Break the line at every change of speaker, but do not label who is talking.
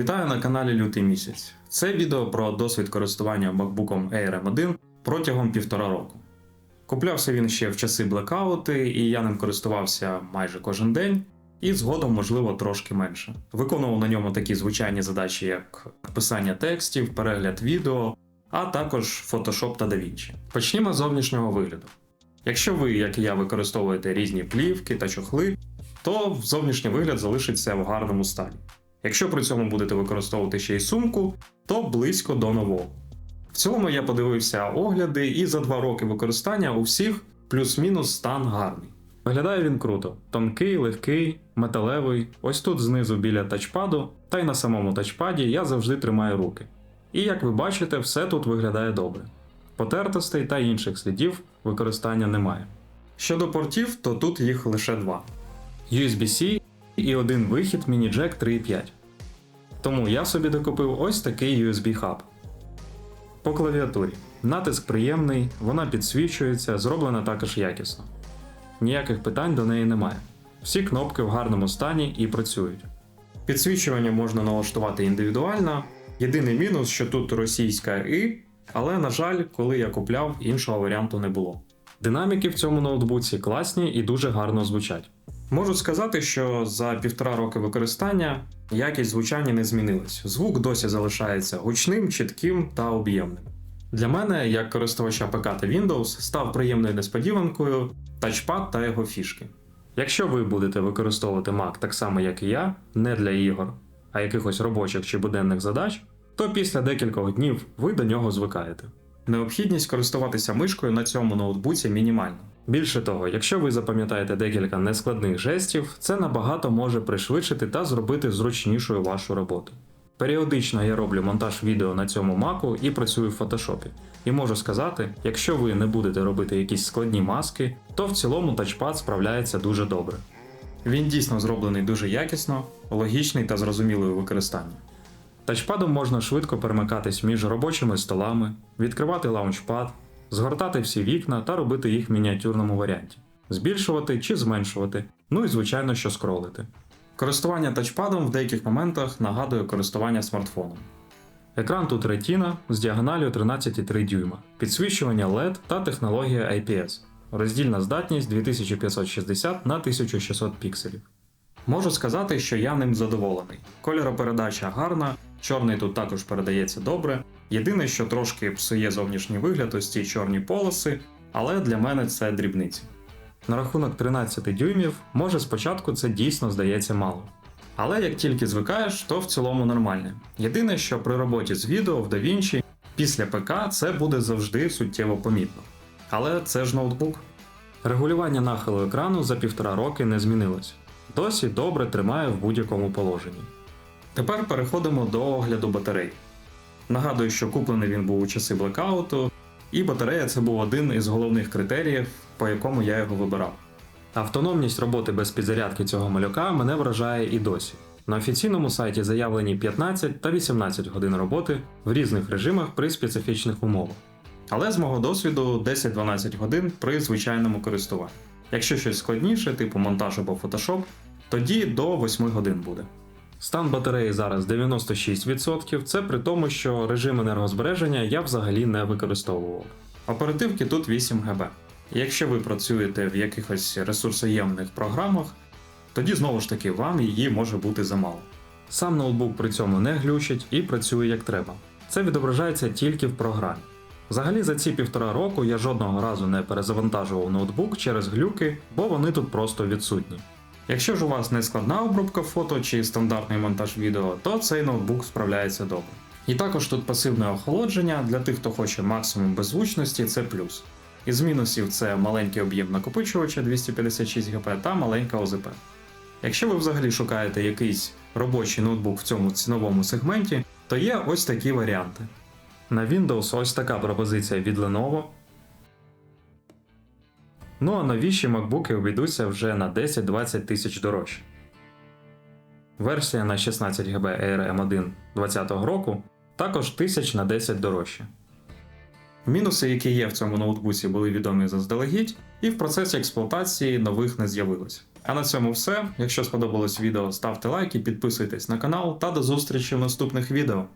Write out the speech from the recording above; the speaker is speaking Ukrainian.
Вітаю на каналі Лютий місяць. Це відео про досвід користування MacBook Air M1 протягом півтора року. Куплявся він ще в часи блекаути, і я ним користувався майже кожен день, і згодом, можливо, трошки менше. Виконував на ньому такі звичайні задачі, як писання текстів, перегляд відео, а також Photoshop та DaVinci. Почнімо з зовнішнього вигляду. Якщо ви, як і я, використовуєте різні плівки та чохли, то зовнішній вигляд залишиться в гарному стані. Якщо при цьому будете використовувати ще й сумку, то близько до нового. В цілому я подивився огляди, і за два роки використання у всіх плюс-мінус стан гарний. Виглядає він круто: тонкий, легкий, металевий. Ось тут знизу біля тачпаду, та й на самому тачпаді я завжди тримаю руки. І як ви бачите, все тут виглядає добре. Потертостей та інших слідів використання немає. Щодо портів, то тут їх лише два: USB-C і один вихід міні-джек 3.5. Тому я собі докупив ось такий USB-хаб. По клавіатурі. Натиск приємний, вона підсвічується, зроблена також якісно. Ніяких питань до неї немає. Всі кнопки в гарному стані і працюють. Підсвічування можна налаштувати індивідуально. Єдиний мінус, що тут російська І, але, на жаль, коли я купляв, іншого варіанту не було. Динаміки в цьому ноутбуці класні і дуже гарно звучать. Можу сказати, що за півтора роки використання якість звучання не змінилась. Звук досі залишається гучним, чітким та об'ємним. Для мене, як користувача ПК та Windows, став приємною несподіванкою тачпад та його фішки. Якщо ви будете використовувати Mac так само, як і я, не для ігор, а якихось робочих чи буденних задач, то після декількох днів ви до нього звикаєте. Необхідність користуватися мишкою на цьому ноутбуці мінімальна. Більше того, якщо ви запам'ятаєте декілька нескладних жестів, це набагато може пришвидшити та зробити зручнішою вашу роботу. Періодично я роблю монтаж відео на цьому маку і працюю в фотошопі. І можу сказати, якщо ви не будете робити якісь складні маски, то в цілому тачпад справляється дуже добре. Він дійсно зроблений дуже якісно, логічний та зрозумілий у використанні. Тачпадом можна швидко перемикатись між робочими столами, відкривати лаунчпад, згортати всі вікна та робити їх в мініатюрному варіанті, збільшувати чи зменшувати, ну і звичайно, що скролити. Користування тачпадом в деяких моментах нагадує користування смартфоном. Екран тут Retina з діагоналю 13,3 дюйма, підсвічування LED та технологія IPS, роздільна здатність 2560 на 1600 пікселів. Можу сказати, що я ним задоволений. Кольоропередача гарна, чорний тут також передається добре. Єдине, що трошки псує зовнішній вигляд, ось ці чорні полоси, але для мене це дрібниці. На рахунок 13 дюймів, може спочатку це дійсно здається мало. Але як тільки звикаєш, то в цілому нормальне. Єдине, що при роботі з відео в DaVinci після ПК це буде завжди суттєво помітно. Але це ж ноутбук. Регулювання нахилу екрану за півтора роки не змінилось. Досі добре тримає в будь-якому положенні. Тепер переходимо до огляду батарей. Нагадую, що куплений він був у часи блекауту, і батарея це був один із головних критеріїв, по якому я його вибирав. Автономність роботи без підзарядки цього малюка мене вражає і досі. На офіційному сайті заявлені 15 та 18 годин роботи в різних режимах при специфічних умовах. Але з мого досвіду 10-12 годин при звичайному користуванні. Якщо щось складніше, типу монтаж або Photoshop, тоді до 8 годин буде. Стан батареї зараз 96%, це при тому, що режим енергозбереження я взагалі не використовував. Оперативки тут 8 ГБ. Якщо ви працюєте в якихось ресурсоємних програмах, тоді знову ж таки вам її може бути замало. Сам ноутбук при цьому не глючить і працює як треба. Це відображається тільки в програмі. Взагалі за ці півтора року я жодного разу не перезавантажував ноутбук через глюки, бо вони тут просто відсутні. Якщо ж у вас не складна обробка фото чи стандартний монтаж відео, то цей ноутбук справляється добре. І також тут пасивне охолодження для тих, хто хоче максимум беззвучності, це плюс. Із мінусів це маленький об'єм накопичувача 256 ГБ та маленька ОЗП. Якщо ви взагалі шукаєте якийсь робочий ноутбук в цьому ціновому сегменті, то є ось такі варіанти. На Windows ось така пропозиція від Lenovo. Ну а новіші MacBook обійдуться вже на 10-20 тисяч дорожче. Версія на 16 ГБ Air M1 2020 року також тисяч на 10 дорожче. Мінуси, які є в цьому ноутбуці, були відомі заздалегідь, і в процесі експлуатації нових не з'явилось. А на цьому все. Якщо сподобалось відео, ставте лайки, підписуйтесь на канал та до зустрічі в наступних відео.